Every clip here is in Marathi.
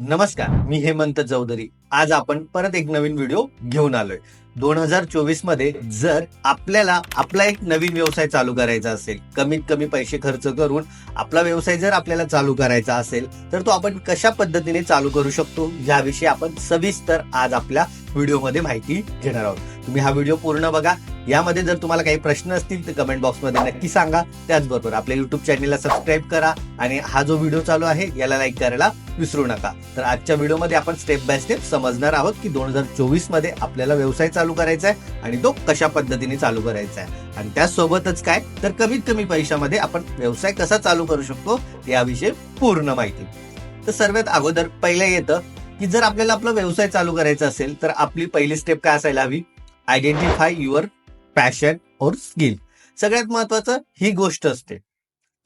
नमस्कार मी हेमंत चौधरी. आज आपण परत एक नवीन व्हिडिओ घेऊन आलोय. दोन हजार चोवीसमध्ये जर आपल्याला आपला एक नवीन व्यवसाय चालू करायचा असेल कमीत कमी पैसे खर्च करून आपला व्यवसाय जर आपल्याला चालू करायचा असेल तर तो आपण कशा पद्धतीने चालू करू शकतो याविषयी आपण सविस्तर आज आपल्या व्हिडिओमध्ये माहिती घेणार आहोत. तुम्ही हा व्हिडिओ पूर्ण बघा. यामध्ये जर तुम्हाला काही प्रश्न असतील तर कमेंट बॉक्समध्ये नक्की सांगा. त्याचबरोबर आपल्या युट्यूब चॅनेलला सबस्क्राईब करा आणि हा जो व्हिडिओ चालू आहे याला लाईक करायला विसरू नका. तर आजच्या व्हिडिओमध्ये आपण स्टेप बाय स्टेप समजणार आहोत की दोन हजार चोवीसमध्ये आपल्याला व्यवसाय चालू करायचा आहे आणि तो कशा पद्धतीने चालू करायचा आहे आणि त्यासोबतच काय? तर कमीत कमी पैशामध्ये आपण व्यवसाय कसा चालू करू शकतो याविषयी पूर्ण माहिती. तर सर्वात अगोदर पहिलं येतं की जर आपल्याला आपला व्यवसाय चालू करायचा असेल तर आपली पहिली स्टेप काय असायला हवी? आयडेंटिफाय युअर पॅशन और स्किल सगळ्यात महत्वाचं ही गोष्ट असते.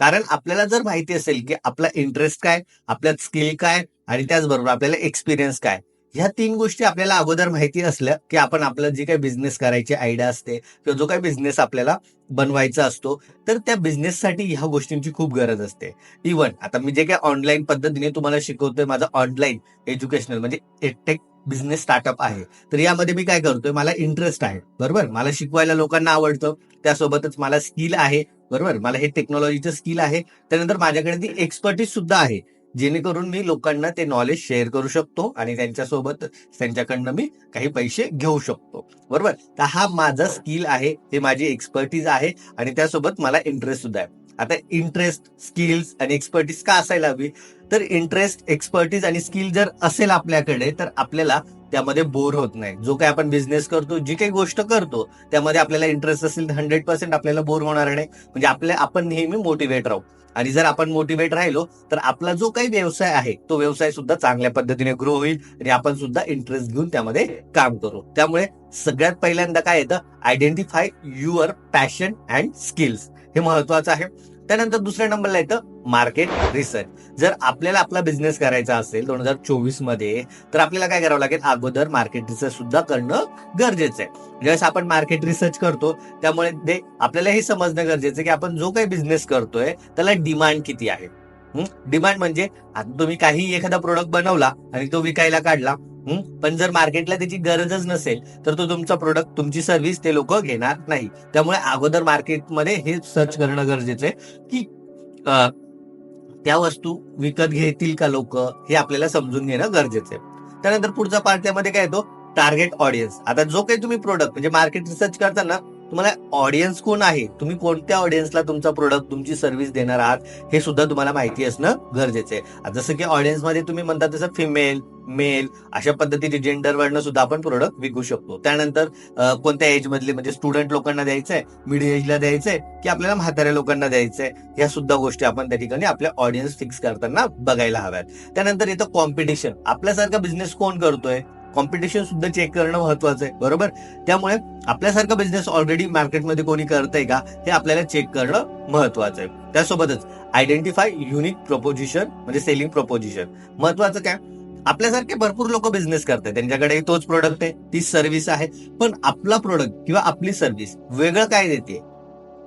कारण आपल्याला जर माहिती असेल की आपला इंटरेस्ट काय आपल्यात स्किल काय आणि त्याचबरोबर आपल्याला एक्सपिरियन्स काय ह्या तीन गोष्टी आपल्याला अगोदर माहिती असल्या की आपण आपलं जे काही बिझनेस करायची आयडिया असते किंवा जो काही बिझनेस आपल्याला बनवायचा असतो तर त्या बिझनेससाठी ह्या गोष्टींची खूप गरज असते. इव्हन आता मी जे काही ऑनलाईन पद्धतीने तुम्हाला शिकवतोय माझं ऑनलाईन एज्युकेशनल म्हणजे एटेक बिझनेस स्टार्टअप आहे. तर यामध्ये मी काय करतोय मला इंटरेस्ट आहे. बरोबर? मला शिकवायला लोकांना आवडतं. त्यासोबतच मला स्किल आहे. बरोबर? मला हे टेक्नॉलॉजीचं स्किल आहे. त्यानंतर माझ्याकडे ती एक्सपर्टीज सुद्धा आहे. जेणेकरून मी लोकांना ते नॉलेज शेअर करू शकतो आणि त्यांच्यासोबत त्यांच्याकडनं मी काही पैसे घेऊ शकतो. बरोबर? तर हा माझा स्किल आहे हे माझी एक्सपर्टीज आहे आणि त्यासोबत मला इंटरेस्ट सुद्धा आहे. आता इंटरेस्ट स्किल्स आणि एक्सपर्टीज का असायला हवी? तर इंटरेस्ट एक्सपर्टीज आणि स्किल जर असेल आपल्याकडे तर आपल्याला त्यामध्ये बोर होत नाही. जो काही आपण बिझनेस करतो जी काही गोष्ट करतो त्यामध्ये आपल्याला इंटरेस्ट असेल तर हंड्रेड पर्सेंट आपल्याला बोर होणार नाही. म्हणजे आपल्या आपण नेहमी मोटिवेट राहू. आणि जर आपण मोटिवेट राहिलो तर आपला जो काही व्यवसाय आहे तो व्यवसाय सुद्धा चांगल्या पद्धतीने ग्रो होईल आणि आपण सुद्धा इंटरेस्ट घेऊन त्यामध्ये काम करू. त्यामुळे सगळ्यात पहिल्यांदा काय येतं? Identify your passion and skills हे महत्वाचं आहे. त्यानंतर दुसऱ्या नंबरला येतं मार्केट रिसर्च जर आपल्याला आपला बिझनेस करायचा असेल दोन हजार चोवीसमध्ये तर आपल्याला काय करावं लागेल? अगोदर मार्केट रिसर्च सुद्धा करणं गरजेचं आहे. ज्यावेळेस आपण मार्केट रिसर्च करतो त्यामुळे ते आपल्याला हे समजणं गरजेचं आहे की आपण जो काही बिझनेस करतोय त्याला डिमांड किती आहे? डिमांड म्हणजे आता तुम्ही काही एखादा प्रोडक्ट बनवला आणि तो विकायला काढला पण जर मार्केटला त्याची गरजच नसेल तर तो तुमचा प्रोडक्ट तुमची सर्व्हिस ते लोक घेणार नाही. त्यामुळे अगोदर मार्केटमध्ये हे सर्च करणं गरजेचं आहे की त्या वस्तू विकत घेतील का लोक हे आपल्याला समजून घेणं गरजेचं आहे. त्यानंतर पुढचा पार्ट त्यामध्ये काय येतो? टार्गेट ऑडियन्स आता जो काही तुम्ही प्रोडक्ट म्हणजे मार्केट रिसर्च करताना तुम्हाला ऑडियन्स कोण आहे? तुम्ही कोणत्या ऑडियन्सला तुमचा प्रोडक्ट तुमची सर्व्हिस देणार आहात? हे सुद्धा तुम्हाला माहिती असणं गरजेचं आहे. जसं की ऑडियन्समध्ये तुम्ही म्हणता तसं फिमेल मेल अशा पद्धतीने जेंडर वरनं सुद्धा आपण प्रोडक्ट विकू शकतो. त्यानंतर कोणत्या एज मधले म्हणजे स्टुडंट लोकांना द्यायचंय मिड एजला द्यायचंय की आपल्याला म्हाताऱ्या लोकांना द्यायचंय या सुद्धा गोष्टी आपण त्या ठिकाणी आपल्या ऑडियन्स फिक्स करताना बघायला हव्यात. त्यानंतर येतं कॉम्पिटिशन आपल्यासारखा बिझनेस कोण करतोय? कॉम्पिटिशन सुद्धा चेक करणं महत्वाचं आहे बरोबर? त्यामुळे आपल्यासारखा बिझनेस ऑलरेडी मार्केटमध्ये कोणी करतंय का हे आपल्याला चेक करणं महत्वाचं आहे. त्यासोबतच आयडेंटिफाय युनिक प्रपोजिशन म्हणजे सेलिंग प्रपोजिशन महत्वाचं काय? आपल्यासारखे भरपूर लोक बिझनेस करतात त्यांच्याकडे तोच प्रोडक्ट आहे ती सर्व्हिस आहे. पण आपला प्रोडक्ट किंवा आपली सर्व्हिस वेगळं काय देते?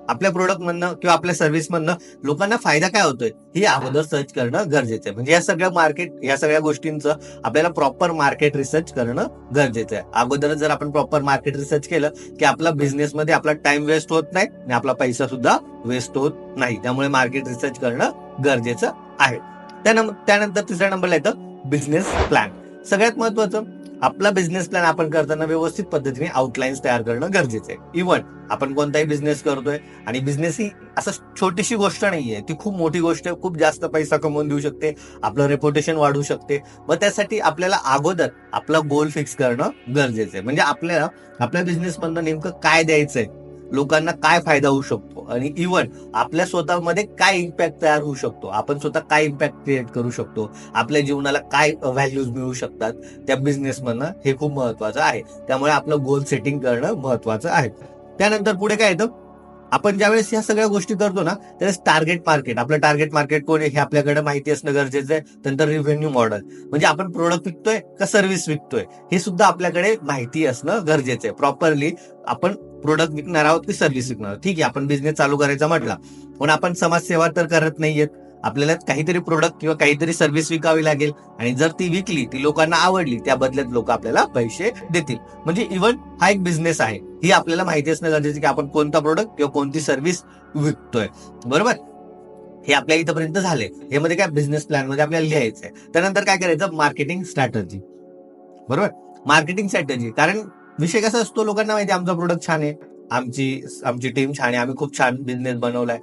आपल्या प्रोडक्ट मधनं किंवा आपल्या सर्व्हिस मधनं लोकांना फायदा काय होतोय? हे अगोदर सर्च करणं गरजेचं आहे. म्हणजे या सगळ्या मार्केट या सगळ्या गोष्टींचं आपल्याला प्रॉपर मार्केट रिसर्च करणं गरजेचं आहे. अगोदर जर आपण प्रॉपर मार्केट रिसर्च केलं की आपला बिझनेस मध्ये आपला टाइम वेस्ट होत नाही आणि आपला पैसा सुद्धा वेस्ट होत नाही. त्यामुळे मार्केट रिसर्च करणं गरजेचं आहे. त्यानंतर तिसऱ्या नंबरला येतं बिझनेस प्लॅन सगळ्यात महत्वाचं आपला बिझनेस प्लॅन आपण करताना व्यवस्थित पद्धतीने आउटलाईन्स तयार करणं गरजेचं आहे. इव्हन आपण कोणताही बिझनेस करतोय आणि बिझनेस ही असं छोटीशी गोष्ट नाहीये. ती खूप मोठी गोष्ट आहे. खूप जास्त पैसा कमवून देऊ शकते. आपलं रेप्युटेशन वाढू शकते. मग त्यासाठी आपल्याला अगोदर आपला गोल फिक्स करणं गरजेचं आहे. म्हणजे आपल्याला आपल्या बिझनेस मधनं नेमकं काय द्यायचंय? लोकांना काय फायदा होऊ शकतो? आणि इव्हन आपल्या स्वतःमध्ये काय इम्पॅक्ट तयार होऊ शकतो? आपण स्वतः काय इम्पॅक्ट क्रिएट करू शकतो? आपल्या जीवनाला काय व्हॅल्यूज मिळू शकतात? त्या बिझनेसमधनं हे खूप महत्वाचं आहे. त्यामुळे आपलं गोल सेटिंग करणं महत्वाचं आहे. त्यानंतर पुढे काय येतं? आपण ज्यावेळेस ह्या सगळ्या गोष्टी करतो ना त्यावेळेस टार्गेट मार्केट आपलं टार्गेट मार्केट कोण आहे हे आपल्याकडे माहिती असणं गरजेचं आहे. त्यानंतर रिव्हेन्यू मॉडेल म्हणजे आपण प्रोडक्ट विकतोय का सर्व्हिस विकतोय? हे सुद्धा आपल्याकडे माहिती असणं गरजेचं आहे. प्रॉपरली आपण प्रोडक्ट विकणार आहोत की सर्व्हिस विकणार आहोत? ठीक आहे आपण बिझनेस चालू करायचा म्हटला. पण आपण समाजसेवा तर करत नाहीयेत. आपल्याला काहीतरी प्रोडक्ट किंवा काहीतरी सर्व्हिस विकावी लागेल. आणि जर ती विकली ती लोकांना आवडली त्या बदल्यात लोक आपल्याला पैसे देतील. म्हणजे इव्हन हा एक बिझनेस आहे. ही आपल्याला माहिती असणं गरजेचं की आपण कोणता प्रोडक्ट किंवा कोणती सर्व्हिस विकतोय. बरोबर? हे आपल्या इथपर्यंत झाले हे मध्ये काय बिझनेस प्लॅनमध्ये आपल्याला लिहायचंय. त्यानंतर काय करायचं? मार्केटिंग स्ट्रॅटजी बरोबर? मार्केटिंग स्ट्रॅटजी कारण विषय कसा असतो लोकांना माहिती आहे, आमचा प्रोडक्ट छान आहे. आमची आमची टीम छान आहे आम्ही खूप छान बिझनेस बनवलाय.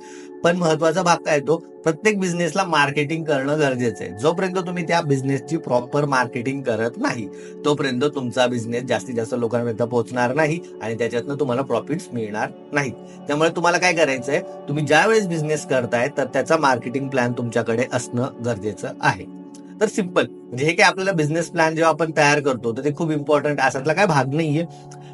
पण महत्त्वाचा भाग काय तो? प्रत्येक बिझनेसला मार्केटिंग करणं गरजेचं आहे. जोपर्यंत तुम्ही त्या बिझनेसची प्रॉपर मार्केटिंग करत नाही तोपर्यंत तुमचा बिझनेस जास्तीत जास्त लोकांपर्यंत पोहोचणार नाही आणि त्याच्यातनं तुम्हाला प्रॉफिट्स मिळणार नाही त्यामुळे तुम्हाला काय करायचंय? तुम्ही ज्या वेळेस बिझनेस करताय तर त्याचा मार्केटिंग प्लॅन तुमच्याकडे असणं गरजेचं आहे. तर सिंपल म्हणजे हे काय आपल्याला बिझनेस प्लॅन जेव्हा आपण तयार करतो तर ते खूप इम्पॉर्टंट असातला काय भाग नाहीये.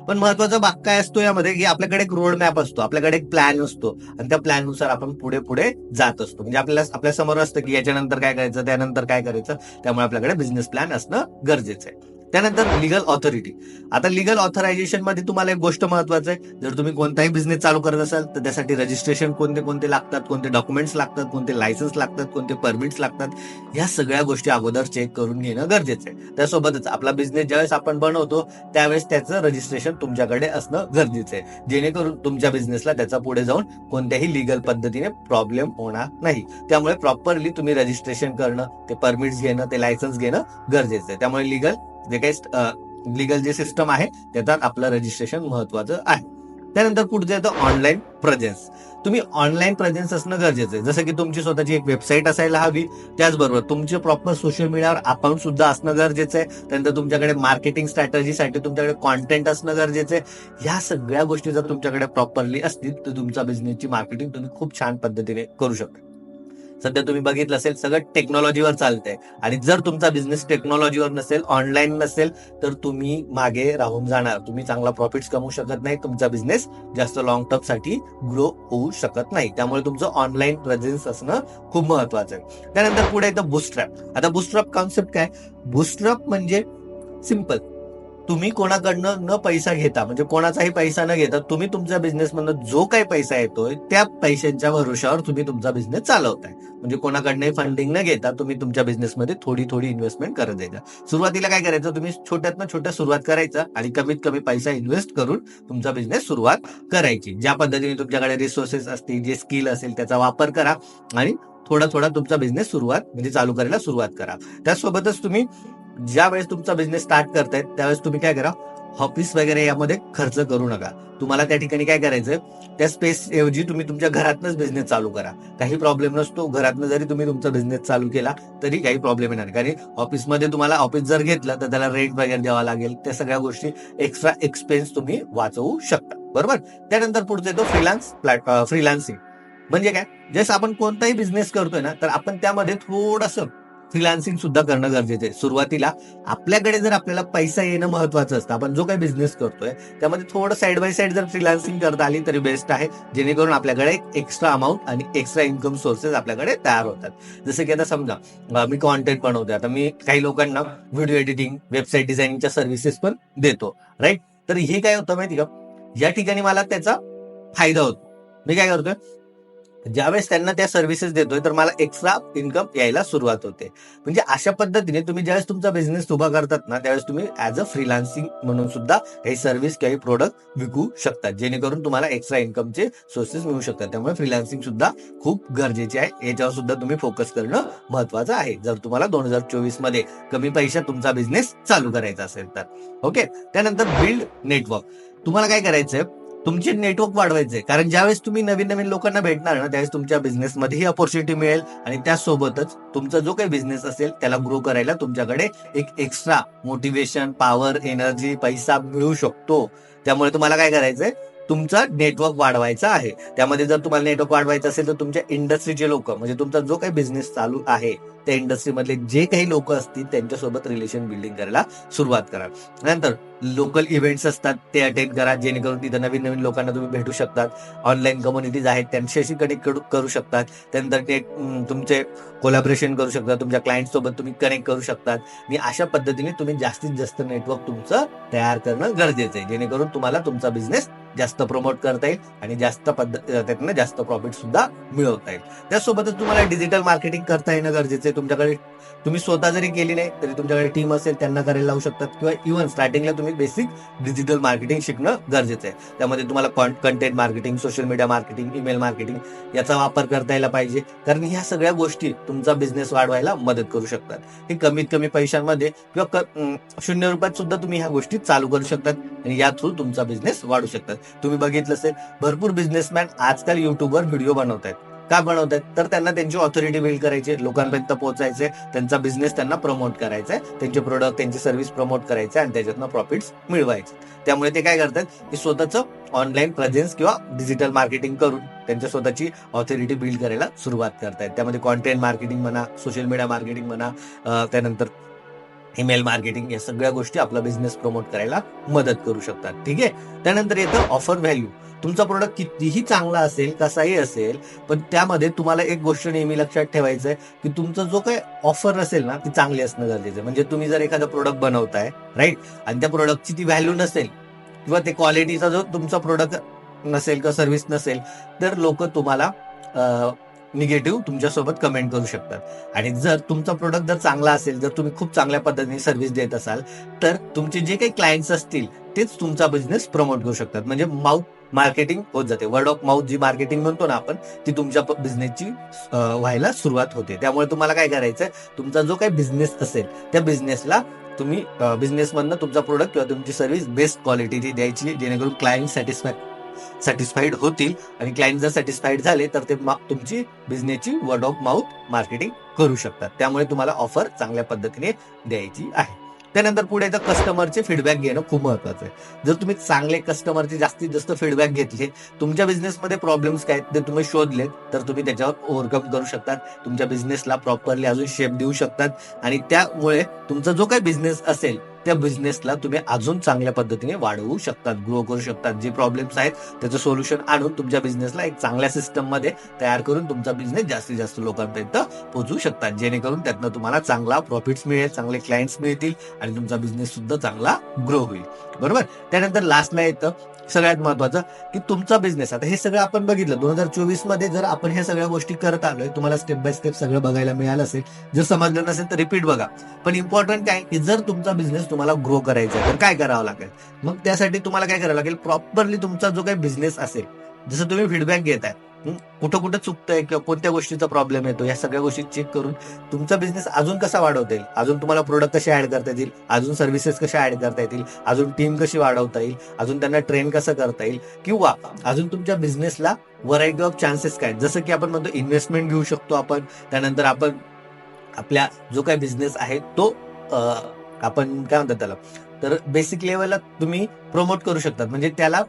पण महत्त्वाचा भाग काय असतो यामध्ये की आपल्याकडे एक रोड मॅप असतो आपल्याकडे एक प्लॅन असतो. आणि त्या प्लॅननुसार आपण पुढे पुढे जात असतो. म्हणजे आपल्याला आपल्यासमोर असतं की याच्यानंतर काय करायचं त्यानंतर काय करायचं त्यामुळे आपल्याकडे बिझनेस प्लॅन असणं गरजेचं आहे. त्यानंतर लिगल ऑथॉरिटी आता लिगल ऑथरायझेशनमध्ये तुम्हाला एक गोष्ट महत्वाचं आहे. जर तुम्ही कोणताही बिझनेस चालू करत असाल तर त्यासाठी रजिस्ट्रेशन कोणते कोणते लागतात कोणते डॉक्युमेंट्स लागतात कोणते लायसन्स लागतात कोणते परमिट्स लागतात ह्या सगळ्या गोष्टी अगोदर चेक करून घेणं गरजेचं आहे. त्यासोबतच आपला बिझनेस ज्यावेळेस आपण बनवतो त्यावेळेस त्याचं रजिस्ट्रेशन तुमच्याकडे असणं गरजेचं आहे. जेणेकरून तुमच्या बिझनेसला त्याचा पुढे जाऊन कोणत्याही लिगल पद्धतीने प्रॉब्लेम होणार नाही. त्यामुळे प्रॉपरली तुम्ही रजिस्ट्रेशन करणं ते परमिट्स घेणं ते लायसन्स घेणं गरजेचं आहे. त्यामुळे लिगल जे काही लिगल जे सिस्टम आहे त्याच्यात आपलं रजिस्ट्रेशन महत्वाचं आहे. त्यानंतर पुढचं येतं ऑनलाईन प्रेझेन्स तुम्ही ऑनलाईन प्रेझेन्स असणं गरजेचं आहे. जसं की तुमची स्वतःची एक वेबसाईट असायला हवी त्याचबरोबर तुमचे प्रॉपर सोशल मीडियावर अकाउंट सुद्धा असणं गरजेचं आहे. त्यानंतर तुमच्याकडे मार्केटिंग स्ट्रॅटजीसाठी तुमच्याकडे कॉन्टेंट असणं गरजेचं आहे. ह्या सगळ्या गोष्टी जर तुमच्याकडे प्रॉपरली असतील तर तुमच्या बिझनेसची मार्केटिंग तुम्ही खूप छान पद्धतीने करू शकता. सध्या तुम्ही बघितलं असेल सगळं टेक्नॉलॉजीवर चालतंय. आणि जर तुमचा बिझनेस टेक्नॉलॉजीवर नसेल ऑनलाईन नसेल तर तुम्ही मागे राहून जाणार. तुम्ही चांगला प्रॉफिट कमवू शकत नाही तुमचा बिझनेस जास्त लॉंग टर्मसाठी ग्रो होऊ शकत नाही. त्यामुळे तुमचं ऑनलाईन प्रेझेन्स असणं खूप महत्वाचं आहे. त्यानंतर पुढे येतं बुस्ट्रॅप आता बुस्ट्रॅप कॉन्सेप्ट काय? बुस्ट्रॅप म्हणजे सिंपल तुम्ही कोणाकडनं न पैसा घेता म्हणजे कोणाचाही पैसा न घेता तुम्ही तुमच्या बिझनेसमधनं जो काही पैसा येतोय त्या पैशांच्या भरोशावर तुम्ही तुमचा बिझनेस चालवताय. म्हणजे कोणाकडनंही फंडिंग न घेता तुम्ही तुमच्या बिझनेसमध्ये थोडी थोडी इन्व्हेस्टमेंट करत जायचा. सुरुवातीला काय करायचं तुम्ही छोट्यातनं छोट्या सुरुवात करायचं आणि कमीत कमी पैसा इन्व्हेस्ट करून तुमचा बिझनेस सुरुवात करायची. ज्या पद्धतीने तुमच्याकडे रिसोर्सेस असतील जे स्किल असेल त्याचा वापर करा आणि थोडा थोडा तुमचा बिझनेस सुरुवात म्हणजे चालू करायला सुरुवात करा. त्यासोबतच तुम्ही ज्या वेळेस तुमचा बिझनेस स्टार्ट करतायत त्यावेळेस तुम्ही काय करा ऑफिस वगैरे यामध्ये खर्च करू नका. तुम्हाला त्या ठिकाणी काय करायचं त्या स्पेस ऐवजी तुम्ही तुमच्या घरातनच बिझनेस चालू करा. काही प्रॉब्लेम नसतो घरातनं जरी तुम्ही तुमचा बिझनेस चालू केला तरी काही प्रॉब्लेम येणार नाही. कारण ऑफिसमध्ये तुम्हाला ऑफिस जर घेतलं तर त्याला रेंट वगैरे द्यावा लागेल. त्या सगळ्या गोष्टी एक्स्ट्रा एक्सपेन्स तुम्ही वाचवू शकता. बरोबर? त्यानंतर पुढचं येतो फ्रीलान्स प्लॅट फ्रीलान्सिंग म्हणजे काय? जसं आपण कोणताही बिझनेस करतोय ना तर आपण त्यामध्ये थोडंसं फ्रीलान्सिंग सुद्धा करणं गरजेचं आहे. सुरुवातीला आपल्याकडे जर आपल्याला पैसा येणं महत्वाचं असतं आपण जो काही बिझनेस करतोय त्यामध्ये थोडं साईड बाय साईड जर फ्रीलान्सिंग करता आली तरी बेस्ट आहे जेणेकरून आपल्याकडे एक एक्स्ट्रा अमाऊंट आणि एक्स्ट्रा इन्कम सोर्सेस आपल्याकडे तयार होतात. जसं की आता समजा मी कॉन्टेंट बनवतोय. आता मी काही लोकांना व्हिडिओ एडिटिंग वेबसाईट डिझायनिंगच्या सर्व्हिसेस पण देतो राईट तर हे काय होतं माहिती का? या ठिकाणी मला त्याचा फायदा होतो. मी काय करतोय? ज्यावेळेस त्यांना त्या सर्व्हिसेस देतोय तर मला एक्स्ट्रा इन्कम यायला सुरुवात होते. म्हणजे अशा पद्धतीने तुम्ही ज्यावेळेस तुमचा बिझनेस उभा करतात ना त्यावेळेस तुम्ही ऍज अ फ्रीलान्सिंग म्हणून सुद्धा काही सर्व्हिस काही प्रोडक्ट विकू शकतात जेणेकरून तुम्हाला एक्स्ट्रा इन्कमचे सोर्सेस मिळू शकतात. त्यामुळे फ्रीलान्सिंग सुद्धा खूप गरजेचे आहे. याच्यावर सुद्धा तुम्ही फोकस करणं महत्वाचं आहे. जर तुम्हाला दोन हजार चोवीसमध्ये कमी पैशात तुमचा बिझनेस चालू करायचा असेल तर. ओके त्यानंतर बिल्ड नेटवर्क तुम्हाला काय करायचंय? तुमचे नेटवर्क वाढवायचे कारण ज्यावेळेस तुम्ही नवीन नवीन लोकांना भेटणार ना त्यावेळेस तुमच्या बिझनेसमध्येही अपॉर्च्युनिटी मिळेल आणि त्यासोबतच तुमचा जो काही बिझनेस असेल त्याला ग्रो करायला तुमच्याकडे एक एक्स्ट्रा मोटिवेशन पॉवर एनर्जी पैसा मिळू शकतो. त्यामुळे तुम्हाला काय करायचंय? तुमचा नेटवर्क वाढवायचा आहे. त्यामध्ये जर तुम्हाला नेटवर्क वाढवायचं असेल तर तुमच्या इंडस्ट्रीचे लोक म्हणजे तुमचा जो काही बिझनेस चालू आहे त्या इंडस्ट्रीमधले जे काही लोक असतील त्यांच्यासोबत रिलेशन बिल्डिंग करायला सुरुवात करा. नंतर लोकल इव्हेंट्स असतात ते अटेंड करा जेणेकरून तिथं नवीन नवीन लोकांना तुम्ही भेटू शकतात. ऑनलाईन कम्युनिटीज आहेत त्यांच्याशी कनेक्ट करू शकतात. त्यानंतर ते तुमचे कोलॅबरेशन करू शकता तुमच्या क्लायंट सोबत तुम्ही कनेक्ट करू शकतात. आणि अशा पद्धतीने तुम्ही जास्तीत जास्त नेटवर्क तुमचं तयार करणं गरजेचं आहे. जेणेकरून तुम्हाला तुमचा बिझनेस जास्त प्रमोट करता येईल आणि जास्त पद्धत त्यातनं जास्त प्रॉफिट सुद्धा मिळवता येईल. त्यासोबतच तुम्हाला डिजिटल मार्केटिंग करता येणं गरजेचं आहे. तुमच्याकडे तुम्ही स्वतः जरी केली नाही तरी तुमच्याकडे टीम असेल त्यांना करायला लावू शकतात. किंवा इव्हन स्टार्टिंगला तुम्ही बेसिक डिजिटल मार्केटिंग शिकणं गरजेचं आहे. त्यामध्ये तुम्हाला content marketing social media marketing email marketing याचा वापर करता यायला पाहिजे. कारण ह्या सगळ्या गोष्टी तुमचा बिझनेस वाढवायला मदत करू शकतात. हे कमीत कमी पैशांमध्ये किंवा शून्य रुपयात सुद्धा तुम्ही ह्या गोष्टी चालू करू शकतात आणि या थ्रू तुमचा बिझनेस वाढू शकतात. तुम्ही बघितलं असेल भरपूर बिझनेसमॅन आजकाल युट्यूबवर व्हिडिओ बनवत आहेत का बनवत आहेत तर त्यांना त्यांची ऑथॉरिटी बिल्ड करायची आहे, लोकांपर्यंत पोहोचायचे त्यांचा बिझनेस त्यांना प्रमोट करायचा आहे त्यांचे प्रोडक्ट त्यांची सर्व्हिस प्रमोट करायचे आणि त्याच्यातनं प्रॉफिट्स मिळवायचे. त्यामुळे ते काय करतात? की स्वतःचं ऑनलाईन प्रेझेन्स किंवा डिजिटल मार्केटिंग करून त्यांच्या स्वतःची ऑथॉरिटी बिल्ड करायला सुरुवात करतायत. त्यामध्ये कॉन्टेंट मार्केटिंग म्हणा सोशल मीडिया मार्केटिंग म्हणा त्यानंतर ईमेल मार्केटिंग या सगळ्या गोष्टी आपला बिझनेस प्रमोट करायला मदत करू शकतात. ठीक आहे? त्यानंतर येतं ऑफर व्हॅल्यू तुमचा प्रोडक्ट कितीही चांगला असेल कसाही असेल पण त्यामध्ये तुम्हाला एक गोष्ट नेहमी लक्षात ठेवायचं आहे की तुमचा जो काही ऑफर असेल ना ती चांगली असणं गरजेचं आहे. म्हणजे तुम्ही जर एखादं प्रोडक्ट बनवताय राईट आणि त्या प्रोडक्टची ती व्हॅल्यू नसेल किंवा ते क्वालिटीचा जो तुमचा प्रोडक्ट नसेल किंवा सर्व्हिस नसेल तर लोक तुम्हाला निगेटिव्ह तुमच्यासोबत कमेंट करू शकतात. आणि जर तुमचा प्रोडक्ट जर चांगला असेल जर तुम्ही खूप चांगल्या पद्धतीने सर्व्हिस देत असाल तर तुमचे जे काही क्लायंट्स असतील तेच तुमचा बिझनेस प्रमोट करू शकतात. म्हणजे माउथ मार्केटिंग होत जाते. वर्ड ऑफ माउथ जी मार्केटिंग म्हणतो ना आपण ती तुमच्या बिझनेसची व्हायला सुरुवात होते. त्यामुळे तुम्हाला काय करायचंय तुमचा जो काही बिझनेस असेल त्या बिझनेसला तुम्ही बिझनेसमधनं तुमचा प्रोडक्ट किंवा तुमची सर्व्हिस बेस्ट क्वालिटीची द्यायची जेणेकरून क्लायंट सॅटिस्फॅक्ट सॅटिस्फाईड होतील आणि क्लायंट जर सॅटिस्फाईड झाले तर ते तुमची बिझनेसची वर्ड ऑफ माउथ मार्केटिंग करू शकतात. त्यामुळे तुम्हाला ऑफर चांगल्या पद्धतीने द्यायची आहे. त्यानंतर पुढे येतं कस्टमरचे फीडबॅक घेणं खूप महत्वाचं आहे. जर तुम्ही चांगले कस्टमरचे जास्तीत जास्त फीडबॅक घेतले तुमच्या बिझनेसमध्ये प्रॉब्लेम्स काय आहेत ते तुम्ही शोधलेत तर तुम्ही त्याच्यावर ओव्हरकम करू शकतात. तुमच्या बिझनेसला प्रॉपरली अजून शेप देऊ शकतात. आणि त्यामुळे तुमचा जो काही बिझनेस असेल त्या बिझनेसला तुम्ही अजून चांगल्या पद्धतीने वाढवू शकतात ग्रो करू शकतात. जे प्रॉब्लेम्स आहेत त्याचं सोल्युशन आणून तुमच्या बिझनेसला एक चांगल्या सिस्टममध्ये तयार करून तुमचा बिझनेस जास्तीत जास्त लोकांपर्यंत पोहोचू शकतात. जेणेकरून त्यातनं तुम्हाला चांगला प्रॉफिट्स मिळेल चांगले क्लायंट्स मिळतील आणि तुमचा बिझनेस सुद्धा चांगला ग्रो होईल. बरोबर? त्यानंतर लास्टला येतं सगळ्यात महत्वाचं की तुमचा बिझनेस आता हे सगळं आपण बघितलं. दोन हजार चोवीसमध्ये जर आपण ह्या सगळ्या गोष्टी करत आलोय तुम्हाला स्टेप बाय स्टेप सगळं बघायला मिळालं असेल. जर समजलं नसेल तर रिपीट बघा. पण इम्पॉर्टंट काय की जर तुमचा बिझनेस तुम्हाला ग्रो करायचा आहे. तर काय करावं लागेल? मग त्यासाठी तुम्हाला काय करावं लागेल? प्रॉपरली तुमचा जो काही बिझनेस असेल जसं तुम्ही फीडबॅक घेताय आहे कुठं कुठं चुकतंय किंवा कोणत्या गोष्टीचा प्रॉब्लेम येतो या सगळ्या गोष्टी चेक करून तुमचा बिझनेस अजून कसा वाढवता येईल? अजून तुम्हाला प्रोडक्ट कसे ऍड करता येतील? अजून सर्व्हिसेस कशा ऍड करता येतील? अजून टीम कशी वाढवता येईल? अजून त्यांना ट्रेन कसं करता येईल? किंवा अजून तुमच्या बिझनेसला व्हरायटी ऑफ चान्सेस काय जसं की आपण म्हणतो इन्व्हेस्टमेंट घेऊ शकतो आपण. त्यानंतर आपण आपल्या जो काही बिझनेस आहे तो आपण काय म्हणतात त्याला? तर बेसिक लेवलला तुम्ही प्रमोट करू शकतात. म्हणजे त्याला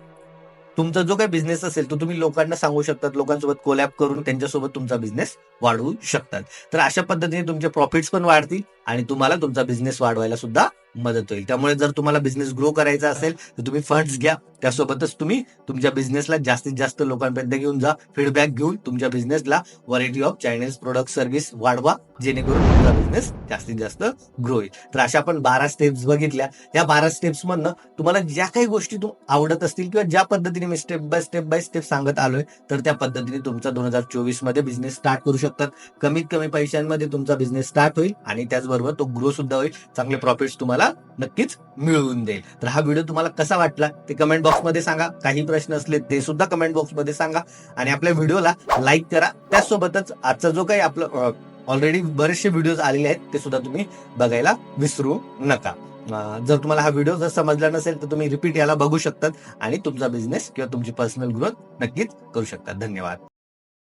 तुमचा जो काही बिझनेस असेल तो तुम्ही लोकांना सांगू शकतात. लोकांसोबत कोलॅब करून त्यांच्यासोबत तुमचा बिझनेस वाढवू शकतात. तर अशा पद्धतीने तुमचे प्रॉफिट्स पण वाढतील आणि तुम्हाला तुमचा बिझनेस वाढवायला सुद्धा मदत होईल. त्यामुळे जर तुम्हाला बिझनेस ग्रो करायचा असेल तर तुम्ही फंड्स घ्या. त्यासोबतच तुम्ही तुमच्या बिझनेसला जास्तीत जास्त लोकांपर्यंत घेऊन जा. फीडबॅक घेऊन तुमच्या बिझनेसला variety of Chinese product service वाढवा. जेणेकरून तुमचा बिझनेस जास्तीत जास्त ग्रो होईल. तर अशा आपण बारा स्टेप्स बघितल्या. या बारा स्टेप्स मधनं तुम्हाला ज्या काही गोष्टी तुम आवडत असतील किंवा ज्या पद्धतीने मी step by step by step सांगत आलोय तर त्या पद्धतीने तुमचा दोन हजार चोवीसमध्ये बिझनेस स्टार्ट करू शकतात. कमीत कमी पैशांमध्ये तुमचा बिझनेस स्टार्ट होईल आणि त्याचबरोबर तो ग्रो सुद्धा होईल. चांगले प्रॉफिट्स तुम्हाला नक्कीच मिळवून देईल. तर हा व्हिडिओ तुम्हाला कसा वाटला ते कमेंट बॉक्समध्ये सांगा. काही प्रश्न असले ते सुद्धा कमेंट बॉक्समध्ये सांगा. आणि आपल्या व्हिडिओला लाईक करा. त्याचसोबतच आजचा जो काही आपलं ऑलरेडी बरेचसे व्हिडिओज आलेले आहेत ते सुद्धा तुम्ही बघायला विसरू नका. जर तुम्हाला हा व्हिडिओ जर समजला नसेल तर तुम्ही रिपीट याला बघू शकतात आणि तुमचा बिझनेस किंवा तुमची पर्सनल ग्रोथ नक्कीच करू शकता. धन्यवाद.